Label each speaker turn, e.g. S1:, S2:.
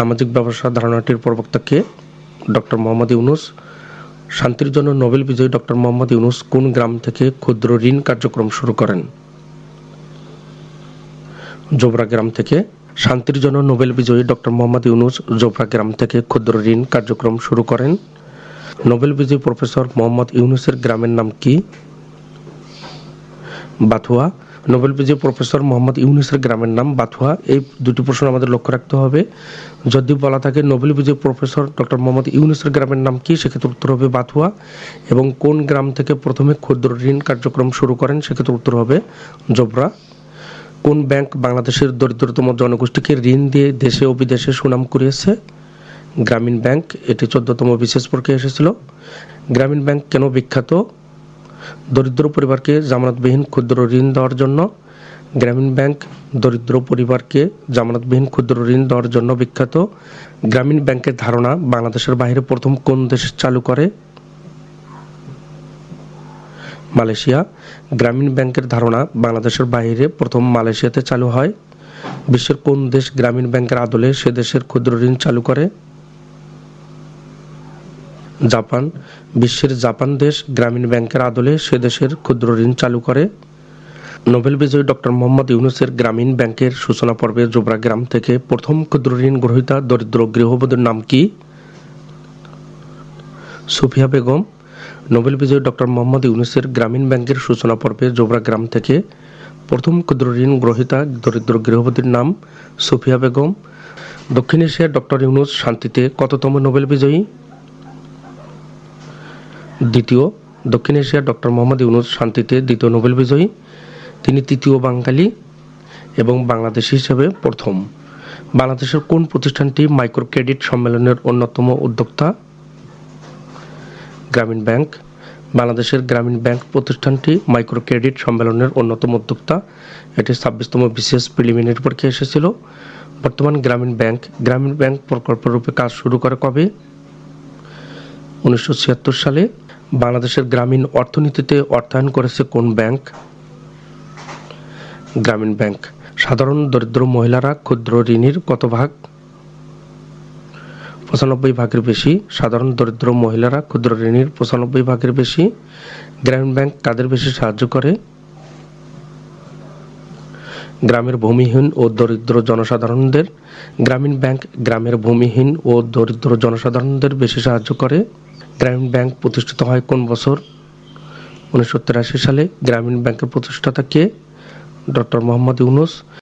S1: সামাজিক ব্যবসা ধারণাটির প্রবক্তা কে? ডক্টর মোহাম্মদ ইউনুস। শান্তির জন্য নোবেল বিজয়ী ডক্টর মোহাম্মদ ইউনুস কোন গ্রাম থেকে ক্ষুদ্র ঋণ কার্যক্রম শুরু করেন? জোবরা গ্রাম থেকে। শান্তির জন্য নোবেল বিজয়ী ডক্টর মোহাম্মদ ইউনুস জোবরা গ্রাম থেকে ক্ষুদ্র ঋণ কার্যক্রম শুরু করেন। নোবেল বিজয়ী প্রফেসর মোহাম্মদ ইউনুসের গ্রামের নাম কি? বাথুয়া। নোবেল বিজয়ী প্রফেসর মোহাম্মদ ইউনুসের গ্রামের নাম বাথুয়া। এই দুটি প্রশ্ন আমাদের লক্ষ্য রাখতে হবে। যদি বলা থাকে নোবেল বিজয়ী প্রফেসর ডক্টর মোহাম্মদ ইউনুসের গ্রামের নাম কি, সেক্ষেত্রে উত্তর হবে বাথুয়া। এবং কোন গ্রাম থেকে প্রথমে ক্ষুদ্র ঋণ কার্যক্রম শুরু করেন, সেক্ষেত্রে উত্তর হবে জোবরা। কোন ব্যাংক বাংলাদেশের দরিদ্রতম জনগোষ্ঠীকে ঋণ দিয়ে দেশে ও বিদেশে সুনাম করিয়েছে গ্রামীণ ব্যাংক, এটি চোদ্দতম বিশেষ পরীক্ষায় এসেছিল। গ্রামীণ ব্যাংক কেন বিখ্যাত? দরিদ্র পরিবারকে জামানতবিহীন ক্ষুদ্র ঋণ দেওয়ার জন্য, গ্রামীণ ব্যাংক দরিদ্র পরিবারকে জামানতবিহীন ক্ষুদ্র ঋণ দেওয়ার জন্য বিখ্যাত। গ্রামীণ ব্যাংকের ধারণা, বাংলাদেশের বাইরে প্রথম কোন দেশ চালু করে? মালয়েশিয়া। গ্রামীণ ব্যাংকের ধারণা, বাংলাদেশের বাইরে প্রথম মালয়েশিয়াতে চালু হয়। বিশ্বের কোন দেশ গ্রামীণ ব্যাংকের আদলে সে দেশের ক্ষুদ্র ঋণ চালু করে? জাপান, বিশ্বের জাপান দেশ গ্রামীণ ব্যাংকের আদলে সে দেশের ক্ষুদ্র ঋণ চালু করে। নোবেল বিজয়ী ডক্টর মোহাম্মদ ইউনুসের গ্রামীণ ব্যাংকের সূচনা পর্বে জোবরা গ্রাম থেকে প্রথম ক্ষুদ্র ঋণ গ্রহীতা দরিদ্র গৃহবধূর নাম কি? সুফিয়া বেগম, নোবেল বিজয়ী ডক্টর মোহাম্মদ ইউনুসের গ্রামীণ ব্যাংকের সূচনা পর্বে জোবরা গ্রাম থেকে প্রথম ক্ষুদ্র ঋণ গ্রহীতা দরিদ্র গৃহবধূর নাম সুফিয়া বেগম। দক্ষিণ এশিয়ার ডক্টর ইউনুস শান্তিতে কততম নোবেল বিজয়ী? দ্বিতীয়, দক্ষিণ এশিয়ার ডক্টর মোহাম্মদ ইউনুস শান্তিতে দ্বিতীয় নোবেল বিজয়ী। তিনি তৃতীয় বাঙালি এবং বাংলাদেশি হিসেবে প্রথম। বাংলাদেশের কোন প্রতিষ্ঠানটি মাইক্রো ক্রেডিট সম্মেলনের অন্যতম উদ্যোক্তা? গ্রামীণ ব্যাংক। বাংলাদেশের গ্রামীণ ব্যাংক প্রতিষ্ঠানটি মাইক্রো ক্রেডিট সম্মেলনের অন্যতম উদ্যোক্তা। এটি ছাব্বিশতম বিশেষ প্রিলিমিনারি পরীক্ষা এসেছিল। বর্তমান গ্রামীণ ব্যাংক গ্রামীণ ব্যাংক প্রকল্প রূপে কাজ শুরু করে কবে? উনিশশো ছিয়াত্তর সালে বাংলাদেশের গ্রামীণ অর্থনীতিতে অর্থায়ন করেছে কোন ব্যাংক? গ্রামীণ ব্যাংক, সাধারণ দরিদ্র মহিলারা ক্ষুদ্র ঋণের কত ভাগ? পঁচানব্বই ভাগের বেশি, সাধারণ দরিদ্র মহিলারা ক্ষুদ্র ঋণের পঁচানব্বই ভাগের বেশি, গ্রামীণ ব্যাংক কাদের বেশি সাহায্য করে? গ্রামের ভূমিহীন ও দরিদ্র জনসাধারণদের, গ্রামীণ ব্যাংক গ্রামের ভূমিহীন ও দরিদ্র জনসাধারণদের বেশি সাহায্য করে? গ্রামীণ ব্যাংক প্রতিষ্ঠিত হয় কোন বছর? উনিশশো তিরাশি সালে গ্রামীণ ব্যাংকের প্রতিষ্ঠাতা কে? ডক্টর মোহাম্মদ ইউনুস।